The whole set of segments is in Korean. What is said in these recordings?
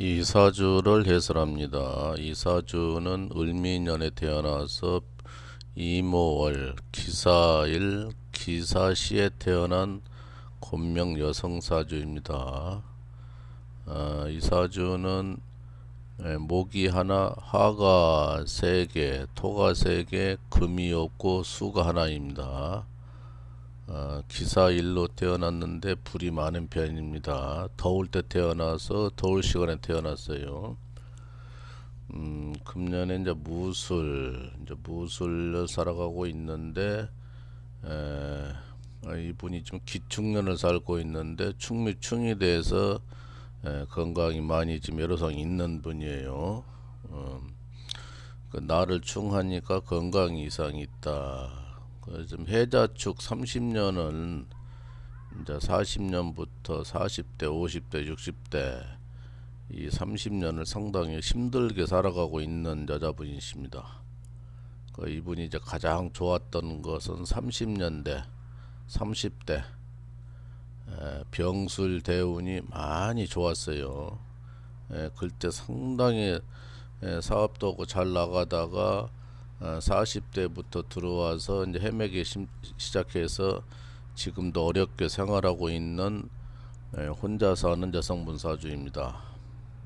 이 사주를 해설합니다. 이 사주는 을미년에 태어나서 이모월, 기사일, 기사시에 태어난 곤명 여성 사주입니다. 아, 이 사주는 예, 목이 하나, 화가 세 개, 토가 세 개, 금이 없고 수가 하나입니다. 어, 기사 일로 태어났는데 불이 많은 편입니다. 더울 때 태어나서 더울 시간에 태어났어요. 음, 금년에 이제 무술, 이제 무술을 살아가고 있는데, 에, 아, 이분이 좀 기축년을 살고 있는데, 충미충이 돼서 에, 건강이 많이 좀 여러상 있는 분이에요. 음, 그 나를 충하니까 건강 이상이 있다. 그좀 해자 축 30년은 이제 40년부터 40대, 50대, 60대 이 30년을 상당히 힘들게 살아가고 있는 여자분이십니다. 그 이분이 이제 가장 좋았던 것은 30년대, 30대 에, 병술 대운이 많이 좋았어요. 에, 그때 상당히 에, 사업도 하고 잘 나가다가 어, 40대부터 들어와서 이제 헤매기 심- 시작해서 지금도 어렵게 생활하고 있는 에, 혼자 사는 여성분 사주입니다.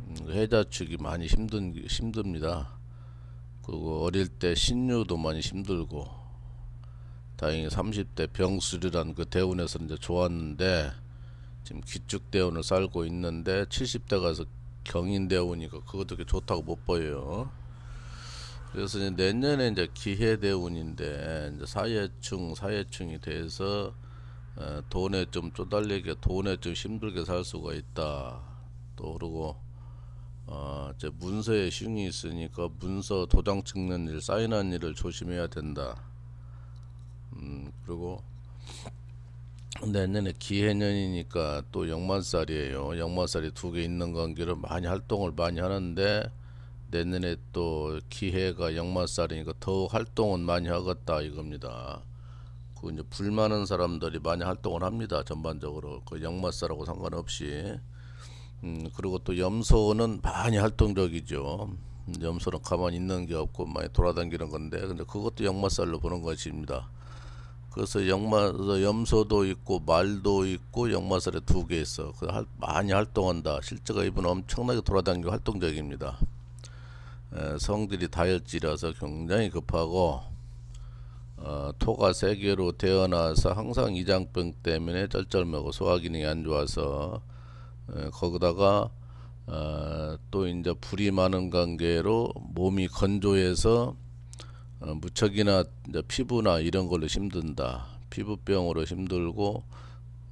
음, 해자 축이 많이 힘든 힘듭니다. 그리고 어릴 때 신유도 많이 힘들고 다행히 30대 병술이란 그 대운에서 이제 좋았는데 지금 기축 대운을 살고 있는데 70대 가서 경인 대운이니까 그것도 좋다고 못 보여요. 그래서 이제 내년에 이제 기해 대운인데 이제 사회충 사회충이 돼서 어, 돈에 좀 쪼달리게 돈에 좀 힘들게 살 수가 있다. 또 그러고 어, 이제 문서에 흉이 있으니까 문서 도장 찍는 일, 사인한 일을 조심해야 된다. 음, 그리고 내년에 기해년이니까 또 역만살이에요. 역만살이 두 개 있는 관계로 많이 활동을 많이 하는데 내년에 또 기해가 역만살이니까 더욱 활동은 많이 하겠다 이겁니다. 그 이제 불 많은 사람들이 많이 활동을 합니다. 전반적으로 그 역마살하고 상관없이. 음, 그리고 또 염소는 많이 활동적이죠. 음, 염소는 가만히 있는 게 없고 많이 돌아다니는 건데, 근데 그것도 역마살로 보는 것입니다. 그래서 역마 염소도 있고 말도 있고 역마살에 두 개 있어. 그 할- 많이 활동한다. 실제가 이분 엄청나게 돌아다니고 활동적입니다. 에, 성질이 다혈질이라서 굉장히 급하고 어, 토가 세 개로 태어나서 항상 이장병 때문에 쩔쩔매고 소화 기능이 안 좋아서 에, 거기다가 어, 또 이제 불이 많은 관계로 몸이 건조해서 어, 무척이나 이제 피부나 이런 걸로 힘든다. 피부병으로 힘들고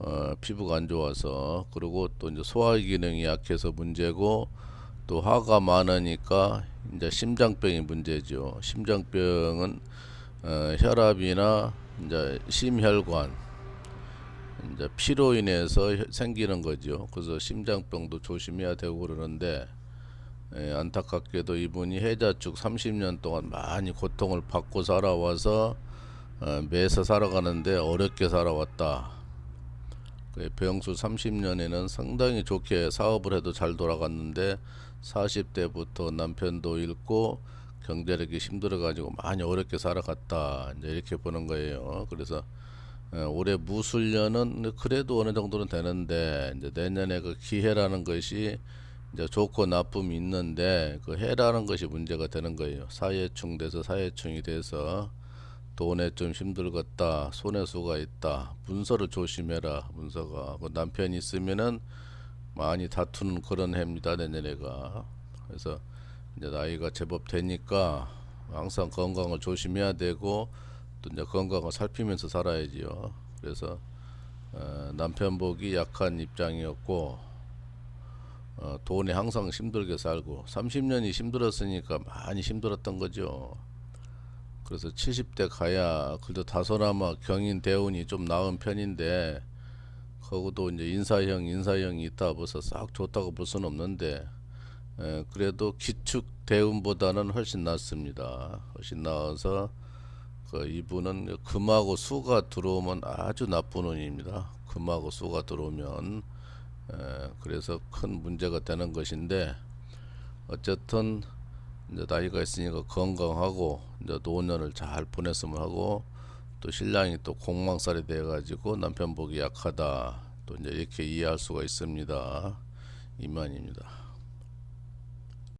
어, 피부가 안 좋아서 그리고 또 이제 소화 기능이 약해서 문제고 또 화가 많으니까 이제 심장병이 문제죠. 심장병은 어, 혈압이나 이제 심혈관 이제 피로 인해서 혀- 생기는 거죠. 그래서 심장병도 조심해야 되고 그러는데 예, 안타깝게도 이분이 해자축 30년 동안 많이 고통을 받고 살아와서 어, 매서 살아가는데 어렵게 살아왔다. 그 병수 30년에는 상당히 좋게 사업을 해도 잘 돌아갔는데 40대부터 남편도 잃고 경제력이 힘들어가지고 많이 어렵게 살아갔다. 이제 이렇게 보는 거예요. 그래서 어, 올해 무술년은 그래도 어느 정도는 되는데 이제 내년에 그 기해라는 것이 이제 좋고 나쁨이 있는데 그 해라는 것이 문제가 되는 거예요. 사회충 돼서 사회충이 돼서 돈에 좀 힘들겠다, 손해 수가 있다, 문서를 조심해라. 문서가 그 남편이 있으면은 많이 다투는 그런 해입니다. 내년에가 그래서 이제 나이가 제법 되니까 항상 건강을 조심해야 되고 또 이제 건강을 살피면서 살아야지요. 그래서 어, 남편 보기 약한 입장이었고 어, 돈에 항상 힘들게 살고 30년이 힘들었으니까 많이 힘들었던 거죠. 그래서 70대 가야 그래도 다소나마 경인 대운이 좀 나은 편인데 거기도 이제 인사형 인사형이 있다 벌써 싹 좋다고 볼 수는 없는데 에, 그래도 기축 대운보다는 훨씬 낫습니다. 훨씬 나아서 그 이분은 금하고 수가 들어오면 아주 나쁜 운입니다. 금하고 수가 들어오면 에, 그래서 큰 문제가 되는 것인데 어쨌든 이제 나이가 있으니까 건강하고 이제 노년을 잘 보냈으면 하고 또 신랑이 또 공망살이 돼 가지고 남편 보기 약하다 또 이제 이렇게 이해할 수가 있습니다. 이만입니다.